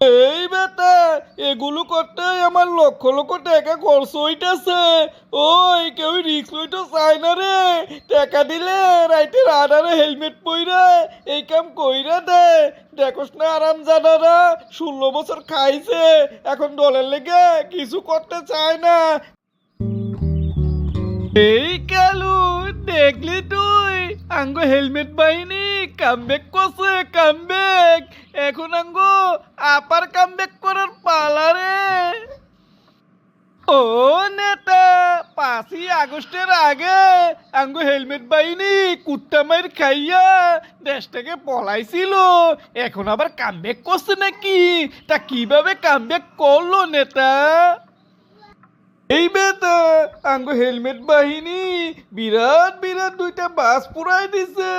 এই বেটা, এগুলো করতে আমার লক্ষ লক্ষ টাকা খরচ হইতেছে। ওই, কেউ রিক্স লইতে চায় না রে। টাকা দিলে রাইতে রাডারে হেলমেট পইরা এই কাম কইরা দে। দেখোস না আরাম জানারা ষোলো বছর খাইছে, এখন দলের লেগে কিছু করতে চায় না। এই কালু, দেখলি তুই আঙ্গ হেলমেট বাহিনী কামব্যাক করছে কামব্যাক এখন আঙ্গ আপার কামব্যাক করার পালা রে। ও নেতা, পাঁচই আগস্টের আগে আঙ্গ হেলমেট বাহিনী কুত্তা মাইর খাইয়া দেশ থেকে পলাইছিল। এখন আবার কামব্যাক করছে নাকি? তা কীভাবে কামব্যাক করল নেতা? এই বেটা, আঙ্গ হেলমেট বাহিনী, বিরাট বিরাট দুইটা বাস পুরাই দিছে।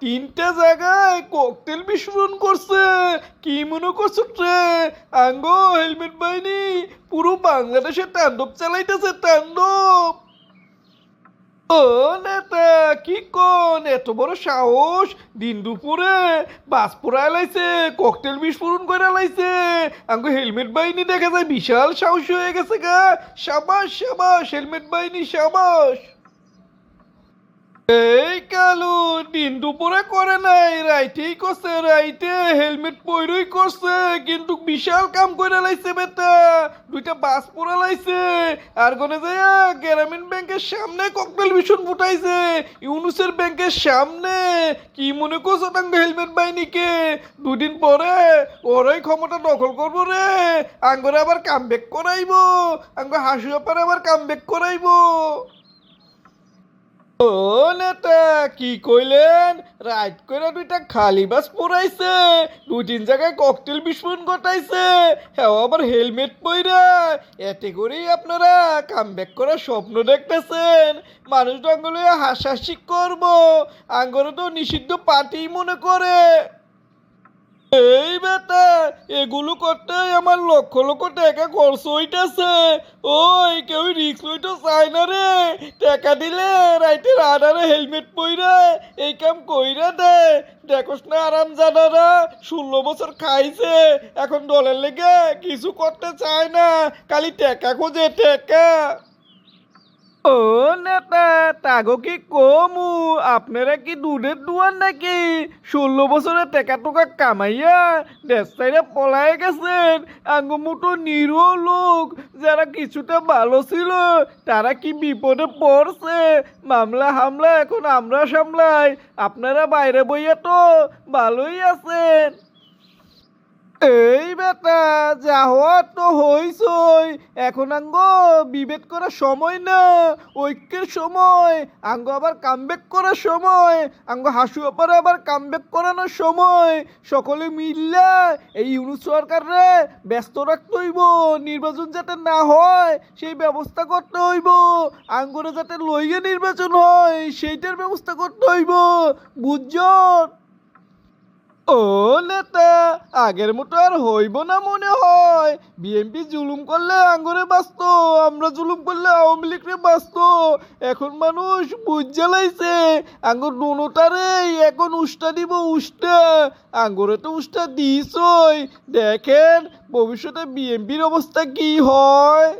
তিনটা জায়গায় ককটেল বিস্ফোরণ করছে। কি মনে করছ রে? আঙ্গ হেলমেট বাহিনী, পুরো বাংলাদেশে তাণ্ডব চালাইতেছে, তাণ্ডব। ও নেতা? কি কোন? এত বড় সাহস? দিন দুপুরে বাস পোড়ায় লাইছে ককটেল বিস্ফোরণ করে লাইছে। আঙ্গো হেলমেট বাহিনী দেখা যায় বিশাল সাহস হয়ে গেছে গা। সাবাস সাবাস, হেলমেট বাহিনী, সাবাস। এই কালু, দিন দুপুরে করে নাই, রাইতেই করছে, রাইতে হেলমেট পইরই করছে, কিন্তু বিশাল কাম করে লাইছে বেটা, দুইটা বাস পুরা লাইছে, আর গনে যায় গ্রামীণ ব্যাংকের সামনে ককটেল ভীষণ ফুটাইছে, ইউনুসের ব্যাংকের সামনে, কি মনে করছ তাঙ্গ হেলমেট বাহিনীকে? দুদিন পরে ওরাই ক্ষমতা দখল করব রে, আঙ্গরে আবার কাম ব্যাক করাইবো, আঙ্গ হাসি ব্যাপারে আবার কাম ব্যাক করাইবো। ও নেতা, কি কইলেন? রাইট করে দুইটা খালি বাস পড়াইছে দুই তিন জায়গায় ককটেল বিস্ফোরণ ঘটাইছে। হ্যাঁ আবার হেলমেট পইরা। এতে করেই আপনারা কামব্যাক করার স্বপ্ন দেখতেছেন। মানুষ ডাঙ্গলে হাসাহাসি করব। আঙ্গরে তো নিষিদ্ধ পার্টি মনে করে। এই বেটা, এগুলো করতে আমার লক্ষ লক্ষ টাকা খরচ হইতেছে। ওই, কেউ রিক্স হইতে চায় না রে। টাকা দিলে রাইতে রাডারে হেলমেট পইরা এই কাম কইরা দে। দেখোস না আরাম জানারা ষোলো বছর খাইছে, এখন দলের লেগে কিছু করতে চায় না, খালি টাকা খোঁজে টাকা। ও, নেতা, তাগো কি কমু? আপনারা কি দুধের দুয়ার নাকি? ষোলো বছরে টেকা টোকা কামাইয়া দেশ সাইডে পলাই গেছেন। আঙ্গু মুটো নিরো লোক, যারা কিছুটা ভালো ছিল, তারা কি বিপদে পড়ছে? মামলা হামলা এখন আমরা সামলাই। আপনারা বাইরে বইয়া তো ভালোই আছেন। এই বেটা যা হওয়ার তো এখন আঙ্গ বিভেদ করার সময় না, ঐক্যের সময়। আঙ্গ আবার কামব্যাক করার সময়। আঙ্গ হাসু আবার কামব্যাক করানোর সময়। সকলে মিললা এই ইউনুস সরকারে ব্যস্ত রাখতে হইব। নির্বাচন যাতে না হয়, সেই ব্যবস্থা করতে হইব। আঙ্গরে যাতে লইয়ে নির্বাচন হয়, সেইটার ব্যবস্থা করতে হইব। বুঝজন ও নেতা, আগের মতো আর হইব না মনে হয়। বিএনপি জুলুম করলে আঙ্গুরে বাঁচত, আমরা জুলুম করলে আওয়ামী লীগরে বাঁচত। এখন মানুষ বুঝ জ্বালাইছে আঙ্গুর দুটারে এখন উষ্টা দিব উষ্টা। আঙ্গুরে তো উষ্টা দিছই। দেখেন, ভবিষ্যতে বিএনপির অবস্থা কি হয়?